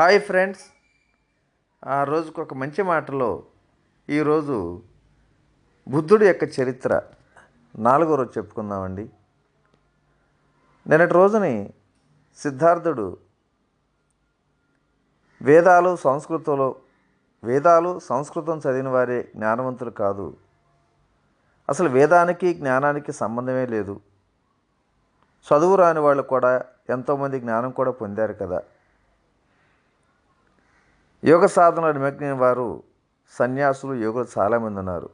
Hi friends. ఆ రోజుకు ఒక మంచి మాటలో ఈరోజు బుద్ధుడి యొక్క చరిత్ర నాలుగో రోజు చెప్పుకుందామండి. నిన్నటి రోజుని సిద్ధార్థుడు వేదాలు సంస్కృతంలో వేదాలు సంస్కృతం చదివిన వారే జ్ఞానవంతులు కాదు. అసలు వేదానికి జ్ఞానానికి సంబంధమే లేదు. చదువు రాని వాళ్ళు కూడా ఎంతోమంది జ్ఞానం కూడా పొందారు కదా. యోగ సాధనలో నిమగ్నమైన వారు సన్యాసులు యోగులు చాలామంది ఉన్నారు.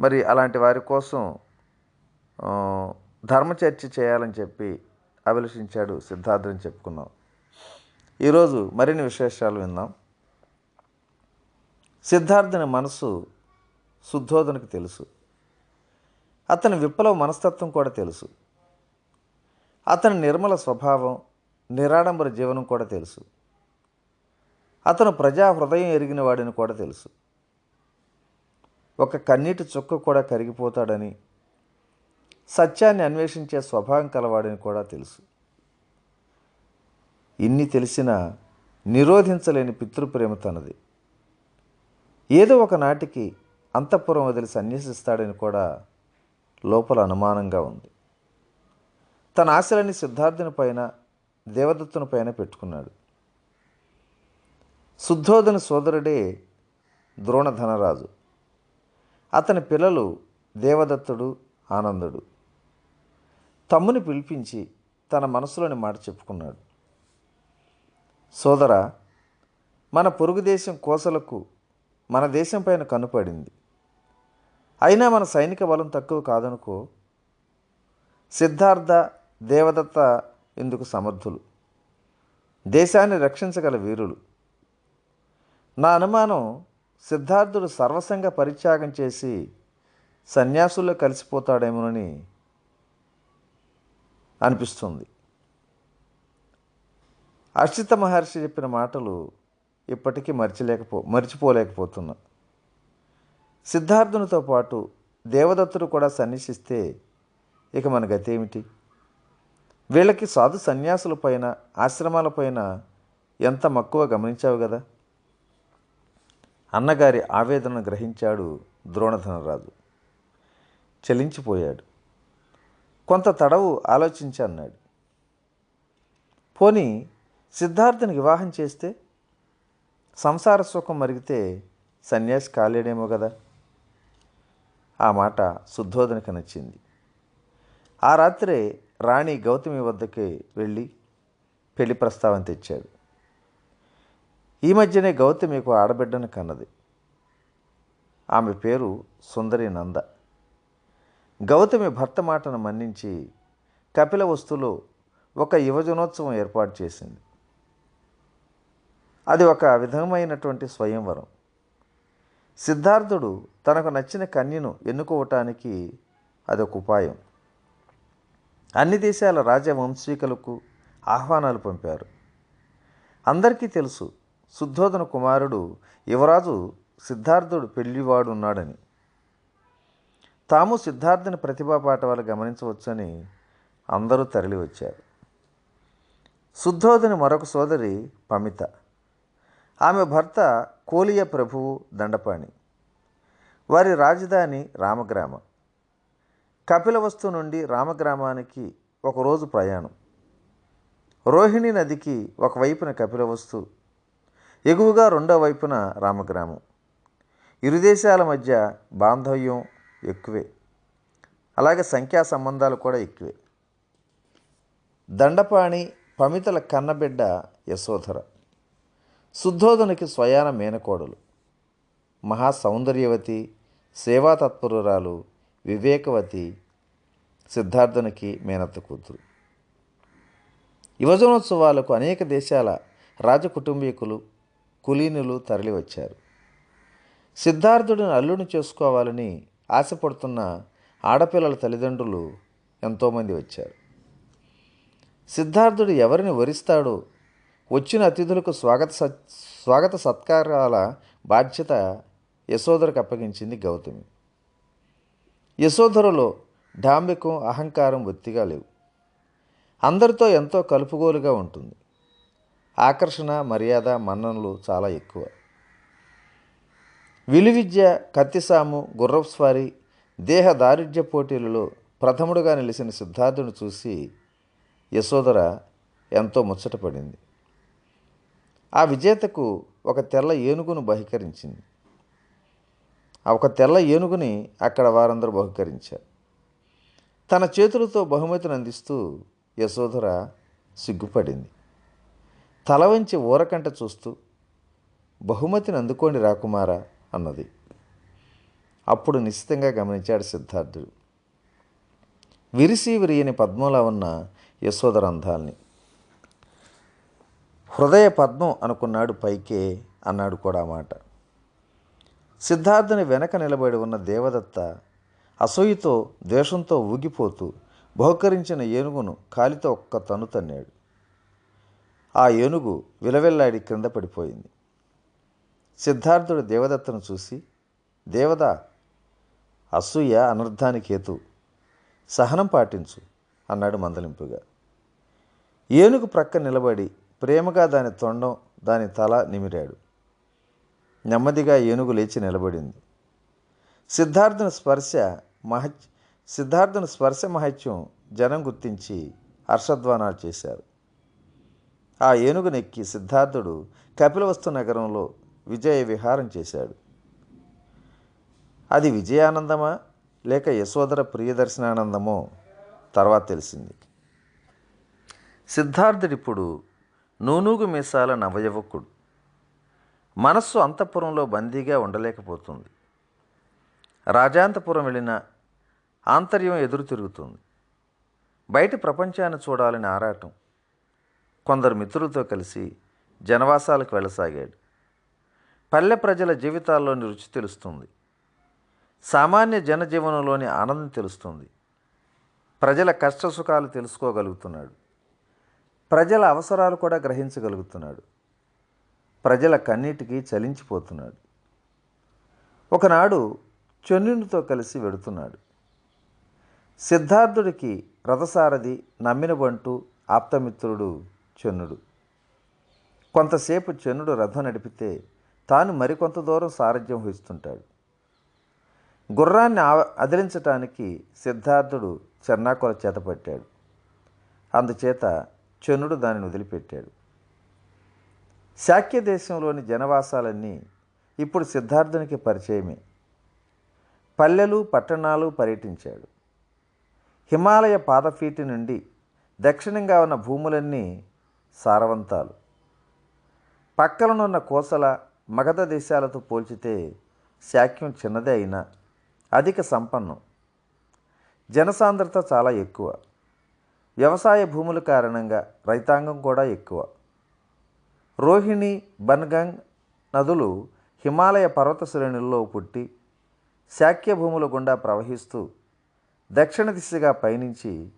మరి అలాంటి వారి కోసం ధర్మ చర్చ చేయాలని చెప్పి అభిలషించాడు సిద్ధార్థుని చెప్పుకున్నాం. ఈరోజు మరిన్ని విశేషాలు విందాం. సిద్ధార్థుని మనసు శుద్ధోధనకు తెలుసు. అతని విప్లవ మనస్తత్వం కూడా తెలుసు. అతని నిర్మల స్వభావం నిరాడంబర జీవనం కూడా తెలుసు. అతను ప్రజా హృదయం ఎరిగిన వాడిని కూడా తెలుసు. ఒక కన్నీటి చుక్క కూడా కరిగిపోతాడని సత్యాన్ని అన్వేషించే స్వభావం కలవాడని కూడా తెలుసు. ఇన్ని తెలిసినా నిరోధించలేని పితృప్రేమ తనది. ఏదో ఒక నాటికి అంతఃపురం వదిలి సన్యసిస్తాడని కూడా లోపల అనుమానంగా ఉంది. తన ఆశలన్నీ సిద్ధార్థుని పైన దేవదత్తుని పైన పెట్టుకున్నాడు. శుద్ధోధన సోదరుడే ద్రోణధనరాజు. అతని పిల్లలు దేవదత్తుడు ఆనందుడు. తమ్ముని పిలిపించి తన మనసులోని మాట చెప్పుకున్నాడు. సోదర మన పొరుగు దేశం కోసలకు మన దేశం పైన కనుపడింది అయినా మన సైనిక బలం తక్కువ కాదనుకో సిద్ధార్థ దేవదత్త ఇందుకు సమర్థులు. దేశాన్ని రక్షించగల వీరులు. నా అనుమానం సిద్ధార్థుడు సర్వసంగ పరిత్యాగం చేసి సన్యాసుల్లో కలిసిపోతాడేమోనని అనిపిస్తుంది. అర్చిత మహర్షి చెప్పిన మాటలు ఇప్పటికీ మర్చిలేకపో మర్చిపోలేకపోతున్నా. సిద్ధార్థునితో పాటు దేవదత్తుడు కూడా సన్నిషిస్తే ఇక మన గతి ఏమిటి? వీళ్ళకి సాధు సన్యాసులపైన ఆశ్రమాలపైన ఎంత మక్కువ గమనించావు కదా అన్నగారి ఆవేదనను గ్రహించాడు ద్రోణధనరాజు. చలించిపోయాడు. కొంత తడవు ఆలోచించి అన్నాడు పోనీ సిద్ధార్థుని వివాహం చేస్తే సంసార సుఖం మరిగితే సన్యాసి కాలేడేమో కదా ఆ మాట శుద్ధోధనకి నచ్చింది. ఆ రాత్రే రాణి గౌతమి వద్దకి వెళ్ళి పెళ్ళి ప్రస్తావన తెచ్చాడు. ఈ మధ్యనే గౌతమికు ఆడబిడ్డను కన్నది. ఆమె పేరు సుందరి నంద. గౌతమి భర్త మాటను మన్నించి కపిల వస్తులో ఒక యువజనోత్సవం ఏర్పాటు చేసింది. అది ఒక విధమైనటువంటి స్వయంవరం. సిద్ధార్థుడు తనకు నచ్చిన కన్యను ఎన్నుకోవటానికి అదొక ఉపాయం. అన్ని దేశాల రాజవంశీకులకు ఆహ్వానాలు పంపారు. అందరికీ తెలుసు శుద్ధోధన కుమారుడు యువరాజు సిద్ధార్థుడు పెళ్ళివాడు ఉన్నాడని తాము సిద్ధార్థుని ప్రతిభా పాఠవాలు గమనించవచ్చని అందరూ తరలి వచ్చారు శుద్ధోధని మరొక సోదరి పమిత. ఆమె భర్త కోలియ ప్రభువు దండపాణి. వారి రాజధాని రామగ్రామ. కపిలవస్తు నుండి రామగ్రామానికి ఒకరోజు ప్రయాణం. రోహిణి నదికి ఒకవైపున కపిలవస్తు ఎగువగా రెండో వైపున రామగ్రామం. ఇరు దేశాల మధ్య బాంధవ్యం ఎక్కువే. అలాగే సంఖ్యా సంబంధాలు కూడా ఎక్కువే. దండపాణి పమితల కన్నబిడ్డ యశోధర. శుద్ధోదనికి స్వయాన మేనకోడలు. మహా సౌందర్యవతి సేవాతత్పరురాలు వివేకవతి సిద్ధార్థునికి మేనత్త కూతురు. యువజనోత్సవాలకు అనేక దేశాల రాజకుటుంబీకులు కులీనులు తరలివచ్చారు. సిద్ధార్థుడిని అల్లుని చేసుకోవాలని ఆశపడుతున్న ఆడపిల్లల తల్లిదండ్రులు ఎంతోమంది వచ్చారు. సిద్ధార్థుడు ఎవరిని వరిస్తాడో వచ్చిన అతిథులకు స్వాగత సత్ స్వాగత సత్కారాల బాధ్యత యశోధరకు అప్పగించింది గౌతమి. యశోధరలో డాంబికం అహంకారం ఒత్తిగా లేవు. అందరితో ఎంతో కలుపుగోలుగా ఉంటుంది. ఆకర్షణ మర్యాద మన్ననలు చాలా ఎక్కువ. విలువిద్య కత్తిసాము గుర్రపు దేహ దారిద్ర్య పోటీలలో ప్రథముడుగా నిలిచిన సిద్ధార్థుని చూసి యశోదర ఎంతో ముచ్చటపడింది. ఆ విజేతకు ఒక తెల్ల ఏనుగును బహికరించింది. ఆ ఒక తెల్ల ఏనుగుని అక్కడ వారందరూ బహుకరించారు. తన చేతులతో బహుమతిని అందిస్తూ యశోధర సిగ్గుపడింది. తల వంచి ఊరకంట చూస్తూ బహుమతిని అందుకోండి రాకుమారా అన్నది. అప్పుడు నిశ్చితంగా గమనించాడు సిద్ధార్థుడు. విరిసి విరియని పద్మంలా ఉన్న యశోదర అందాల్ని. హృదయ పద్మం అనుకున్నాడు పైకే అన్నాడు కూడా మాట. సిద్ధార్థుని వెనక నిలబడి ఉన్న దేవదత్త అసూయతో ద్వేషంతో ఊగిపోతూ బహుకరించిన ఏనుగును కాలితో ఒక్క తను తన్నాడు. ఆ ఏనుగు విలవిల్లాడి క్రింద పడిపోయింది. సిద్ధార్థుడు దేవదత్తను చూసి దేవత అసూయ అనర్థానికి హేతు సహనం పాటించు అన్నాడు మందలింపుగా. ఏనుగు ప్రక్క నిలబడి ప్రేమగా దాని తొండం దాని తల నిమిరాడు. నెమ్మదిగా ఏనుగు లేచి నిలబడింది. సిద్ధార్థుని స్పర్శ మహ సిద్ధార్థుని స్పర్శ మహత్యం జనం గుర్తించి హర్షధ్వానాలు చేశారు. ఆ ఏనుగునెక్కి సిద్ధార్థుడు కపిలవస్తు నగరంలో విజయ విహారం చేశాడు. అది విజయానందమా లేక యశోదర ప్రియదర్శనానందమో తర్వాత తెలిసింది. సిద్ధార్థుడిప్పుడు నూనూగు మీసాల నవయువకుడు. మనస్సు అంతఃపురంలో బందీగా ఉండలేకపోతుంది. రాజాంతపురం వెళ్ళిన ఆంతర్యం ఎదురు తిరుగుతుంది. బయట ప్రపంచాన్ని చూడాలని ఆరాటం. కొందరు మిత్రులతో కలిసి జనవాసాలకు వెళ్ళసాగాడు. పల్లె ప్రజల జీవితాల్లోని రుచి తెలుస్తుంది. సామాన్య జనజీవనంలోని ఆనందం తెలుస్తుంది. ప్రజల కష్టసుఖాలు తెలుసుకోగలుగుతున్నాడు. ప్రజల అవసరాలు కూడా గ్రహించగలుగుతున్నాడు. ప్రజల కన్నీటికి చలించిపోతున్నాడు. ఒకనాడు చొన్నునితో కలిసి వెడుతున్నాడు. సిద్ధార్థుడికి రథసారథి నమ్మినబంటు ఆప్తమిత్రుడు చనుడు. కొంతసేపు చనుడు రథం నడిపితే తాను మరికొంత దూరం సారథ్యం వహిస్తుంటాడు. గుర్రాన్ని అదిలించటానికి సిద్ధార్థుడు చెన్నాకొల చేతపట్టాడు అందుచేత చనుడు దానిని వదిలిపెట్టాడు. శాక్య దేశంలోని జనవాసాలన్నీ ఇప్పుడు సిద్ధార్థునికి పరిచయమే. పల్లెలు పట్టణాలు పర్యటించాడు. హిమాలయ పాదఫీటి నుండి దక్షిణంగా ఉన్న భూములన్నీ సారవంతాలు. పక్కలనున్న కోసల మగధ దేశాలతో పోల్చితే శాక్యం చిన్నదే అయినా అధిక సంపన్నం. జనసాంద్రత చాలా ఎక్కువ. వ్యవసాయ భూముల కారణంగా రైతాంగం కూడా ఎక్కువ. రోహిణి బన్గంగ్ నదులు హిమాలయ పర్వత శ్రేణుల్లో పుట్టి శాక్య భూముల గుండా ప్రవహిస్తూ దక్షిణ దిశగా పయనించి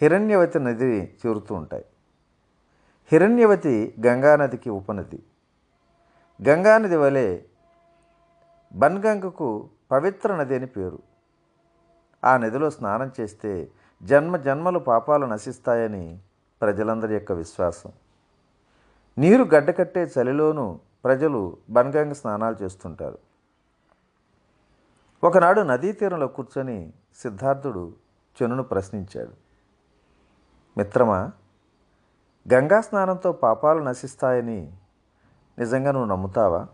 హిరణ్యవతి నది చేరుతూ ఉంటాయి. హిరణ్యవతి గంగానదికి ఉపనది. గంగానది వలె బన్గంగకు పవిత్ర నది అని పేరు. ఆ నదిలో స్నానం చేస్తే జన్మ జన్మలు పాపాలు నశిస్తాయని ప్రజలందరి యొక్క విశ్వాసం. నీరు గడ్డకట్టే చలిలోనూ ప్రజలు బన్గంగ స్నానాలు చేస్తుంటారు. ఒకనాడు నదీ తీరంలో కూర్చొని సిద్ధార్థుడు చెనును ప్రశ్నించాడు. మిత్రమా గంగా స్నానంతో పాపాలు నశిస్తాయని నిజంగా నువ్వు నమ్ముతావా?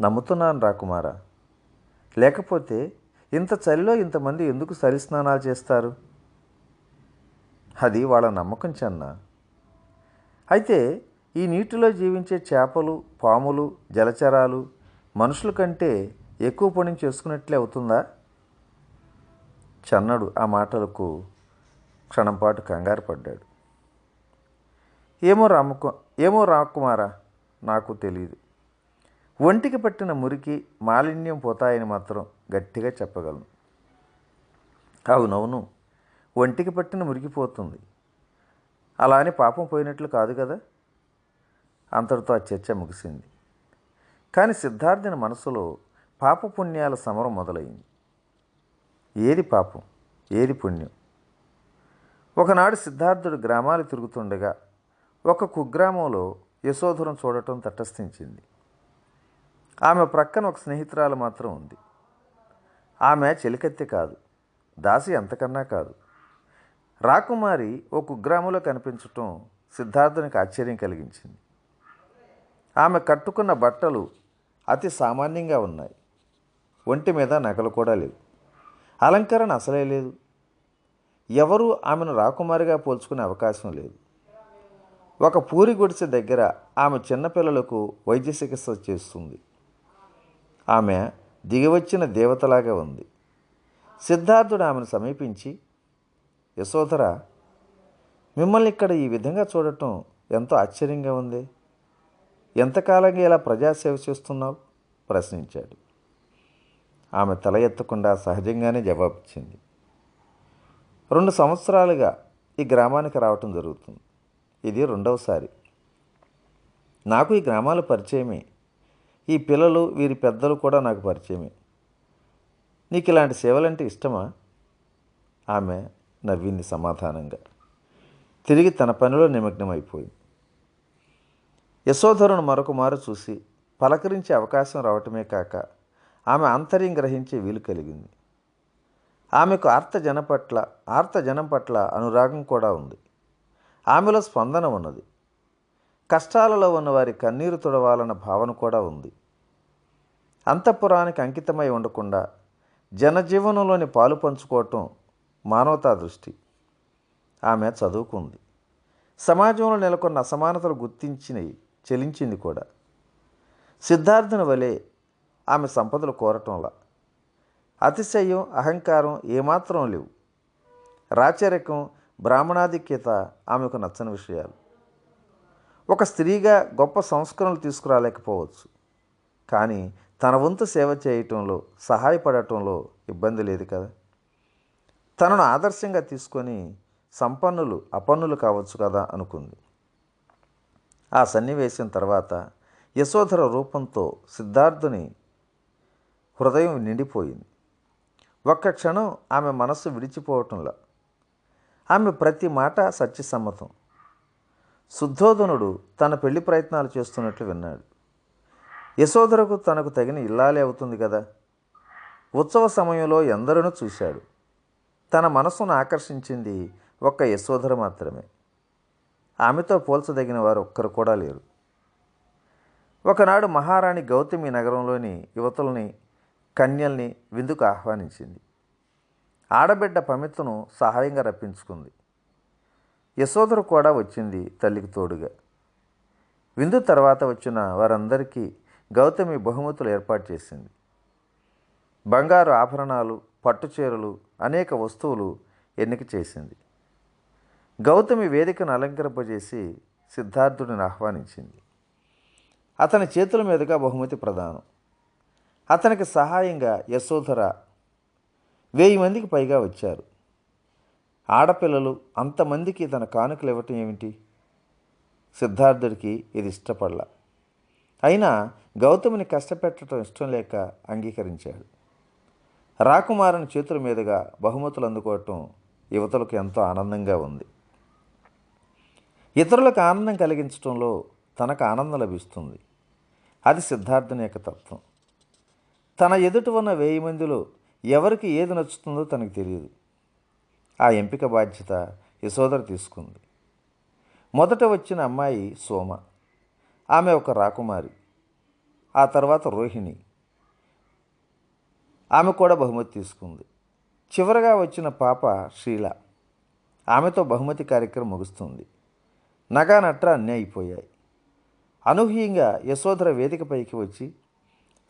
నమ్ముతున్నాను రాకుమారా లేకపోతే ఇంత చలిలో ఇంతమంది ఎందుకు సరి స్నానాలు చేస్తారు? అది వాళ్ళ నమ్మకం చెన్నా. అయితే ఈ నీటిలో జీవించే చేపలు పాములు జలచరాలు మనుషుల కంటే ఎక్కువ పుణ్యం చేసుకున్నట్లే అవుతుందా? చన్నడు ఆ మాటలకు క్షణంపాటు కంగారు పడ్డాడు. ఏమో రామకు ఏమో రామకుమారా నాకు తెలియదు ఒంటికి పట్టిన మురికి మాలిన్యం పోతాయని మాత్రం గట్టిగా చెప్పగలను. అవునవును ఒంటికి పట్టిన మురికిపోతుంది అలా అని పాపం పోయినట్లు కాదు కదా? అంతటితో ఆ చర్చ ముగిసింది. కానీ సిద్ధార్థుని మనసులో పాపపుణ్యాల సమరం మొదలైంది. ఏది పాపం? ఏది పుణ్యం? ఒకనాడు సిద్ధార్థుడు గ్రామాలు తిరుగుతుండగా ఒక కుగ్రామంలో యశోధరం చూడటం తటస్థించింది. ఆమె ప్రక్కన ఒక స్నేహితురాలు మాత్రం ఉంది. ఆమె చెలికత్తె కాదు దాసి అంతకన్నా కాదు. రాకుమారి ఓ కుగ్రామంలో కనిపించటం సిద్ధార్థునికి ఆశ్చర్యం కలిగించింది. ఆమె కట్టుకున్న బట్టలు అతి సామాన్యంగా ఉన్నాయి. ఒంటి మీద నగలు కూడా లేవు. అలంకరణ అసలే లేదు. ఎవరూ ఆమెను రాకుమారిగా పోల్చుకునే అవకాశం లేదు. ఒక పూరి గుడిసె దగ్గర ఆమె చిన్నపిల్లలకు వైద్య చికిత్స చేస్తుంది. ఆమె దిగివచ్చిన దేవతలాగా ఉంది. సిద్ధార్థుడు ఆమెను సమీపించి యశోధర మిమ్మల్ని ఇక్కడ ఈ విధంగా చూడటం ఎంతో ఆశ్చర్యంగా ఉంది. ఎంతకాలంగా ఇలా ప్రజాసేవ చేస్తున్నావు? ప్రశ్నించాడు. ఆమె తల ఎత్తకుండా సహజంగానే జవాబిచ్చింది. రెండు సంవత్సరాలుగా ఈ గ్రామానికి రావటం జరుగుతుంది. ఇది రెండవసారి. నాకు ఈ గ్రామాలు పరిచయమే. ఈ పిల్లలు వీరి పెద్దలు కూడా నాకు పరిచయమే. నీకు ఇలాంటి సేవలంటే ఇష్టమా? ఆమె నవ్వింది సమాధానంగా. తిరిగి తన పనిలో నిమగ్నమైపోయింది. యశోధరును మరొక మారు చూసి పలకరించే అవకాశం రావటమే కాక ఆమె ఆంతర్యం గ్రహించే వీలు కలిగింది. ఆమెకు ఆర్త జన పట్ల ఆర్త జనం పట్ల అనురాగం కూడా ఉంది. ఆమెలో స్పందన ఉన్నది. కష్టాలలో ఉన్న వారి కన్నీరు తుడవాలన్న భావన కూడా ఉంది. అంతఃపురానికి అంకితమై ఉండకుండా జనజీవనంలోని పాలు పంచుకోవటం మానవతా దృష్టి. ఆమె చదువుకుంది. సమాజంలో నెలకొన్న అసమానతలు గుర్తించినవి చెలించింది కూడా. సిద్ధార్థుని వలె ఆమె సంపదలు కోరటంలా. అతిశయం అహంకారం ఏమాత్రం లేవు. రాచరికం బ్రాహ్మణాధిక్యత ఆమెకు నచ్చని విషయాలు. ఒక స్త్రీగా గొప్ప సంస్కరణలు తీసుకురాలేకపోవచ్చు. కానీ తన వంతు సేవ చేయటంలో సహాయపడటంలో ఇబ్బంది లేదు కదా. తనను ఆదర్శంగా తీసుకొని సంపన్నులు అపన్నులు కావచ్చు కదా అనుకుంది. ఆ సన్నివేశం తర్వాత యశోధర రూపంతో సిద్ధార్థుని హృదయం నిండిపోయింది. ఒక్క క్షణం ఆమె మనస్సు విడిచిపోవటంలా ఆమె ప్రతి మాట సత్యసమ్మతం. శుద్ధోధనుడు తన పెళ్ళి ప్రయత్నాలు చేస్తున్నట్లు విన్నాడు. యశోధరకు తనకు తగిన ఇల్లాలే అవుతుంది కదా? ఉత్సవ సమయంలో ఎందరనూ చూశాడు. తన మనసును ఆకర్షించింది ఒక్క యశోధర మాత్రమే. ఆమెతో పోల్చదగిన వారు ఒక్కరు కూడా లేరు. ఒకనాడు మహారాణి గౌతమి నగరంలోని యువతుల్ని కన్యల్ని విందుకు ఆహ్వానించింది. ఆడబిడ్డ పమిత్తును సహాయంగా రప్పించుకుంది. యశోధర కూడా వచ్చింది తల్లికి తోడుగా. విందు తర్వాత వచ్చిన వారందరికీ గౌతమి బహుమతులు ఏర్పాటు చేసింది. బంగారు ఆభరణాలు పట్టుచీరలు అనేక వస్తువులు ఎన్నిక చేసింది. గౌతమి వేదికను అలంకరింపజేసి సిద్ధార్థుడిని ఆహ్వానించింది. అతని చేతుల మీదుగా బహుమతి ప్రదానం. అతనికి సహాయంగా యశోధర వెయ్యి మందికి పైగా వచ్చారు. ఆడపిల్లలు అంతమందికి తన కానుకలు ఇవ్వటం ఏమిటి? సిద్ధార్థుడికి ఇది ఇష్టపడలా. అయినా గౌతమిని కష్టపెట్టడం ఇష్టం లేక అంగీకరించాడు. రాకుమారుని చేతుల మీదుగా బహుమతులు అందుకోవటం యువతలకు ఎంతో ఆనందంగా ఉంది. ఇతరులకు ఆనందం కలిగించడంలో తనకు ఆనందం లభిస్తుంది. అది సిద్ధార్థుని యొక్క తత్వం. తన ఎదుట ఉన్న వెయ్యి మందిలో ఎవరికి ఏది నచ్చుతుందో తనకు తెలియదు. ఆ ఎంపిక బాధ్యత యశోదర తీసుకుంది. మొదట వచ్చిన అమ్మాయి సోమ ఆమె ఒక రాకుమారి ఆ తర్వాత రోహిణి. ఆమె కూడా బహుమతి తీసుకుంది. చివరగా వచ్చిన పాప శ్రీల ఆమెతో బహుమతి కార్యక్రమం ముగుస్తుంది. నగానట్ర అన్నీ అయిపోయాయి అనూహ్యంగా యశోధర వేదికపైకి వచ్చి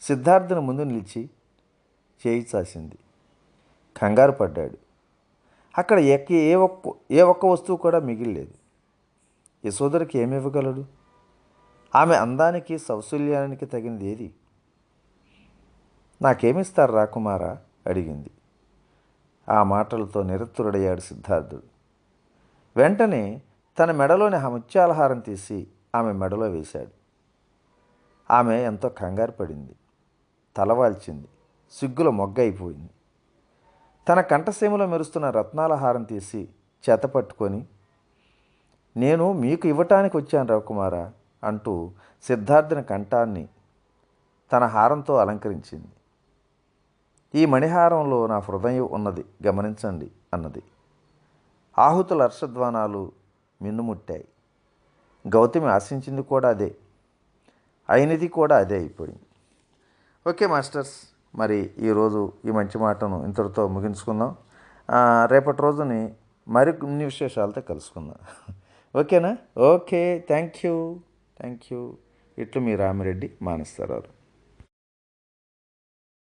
సిద్ధార్థుని ముందు నిలిచి చేయి చాసింది కంగారు పడ్డాడు. అక్కడ ఎక్క ఏ ఒక్క ఏ ఒక్క వస్తువు కూడా మిగిలిలేదు. యశోదరికి ఏమి ఇవ్వగలడు? ఆమె అందానికి సౌశల్యానికి తగినది ఏది? నాకేమిస్తారు రాకుమారా అడిగింది. ఆ మాటలతో నిరత్తుడయ్యాడు సిద్ధార్థుడు. వెంటనే తన మెడలోని ముత్యాలహారం తీసి ఆమె మెడలో వేశాడు. ఆమె ఎంతో కంగారు పడింది. తలవాల్చింది సిగ్గుల మొగ్గ అయిపోయింది తన కంఠసీమలో మెరుస్తున్న రత్నాల హారం తీసి చేత పట్టుకొని నేను మీకు ఇవ్వటానికి వచ్చాను రవికుమారా అంటూ సిద్ధార్థుని కంఠాన్ని తన హారంతో అలంకరించింది. ఈ మణిహారంలో నా హృదయం ఉన్నది గమనించండి అన్నది. ఆహుతుల హర్షధ్వానాలు మిన్నుముట్టాయి. గౌతమి ఆశించింది కూడా అదే. అయినది కూడా అదే అయిపోయింది. Okay masters. మరి ఈరోజు ఈ మంచి మాటను ఇంతటితో ముగించుకుందాం. రేపటి రోజుని మరిన్ని విశేషాలతో కలుసుకుందాం. ఓకేనా? Okay. Thank you. Thank you. ఇట్లు మీ రామిరెడ్డి మానస్తారు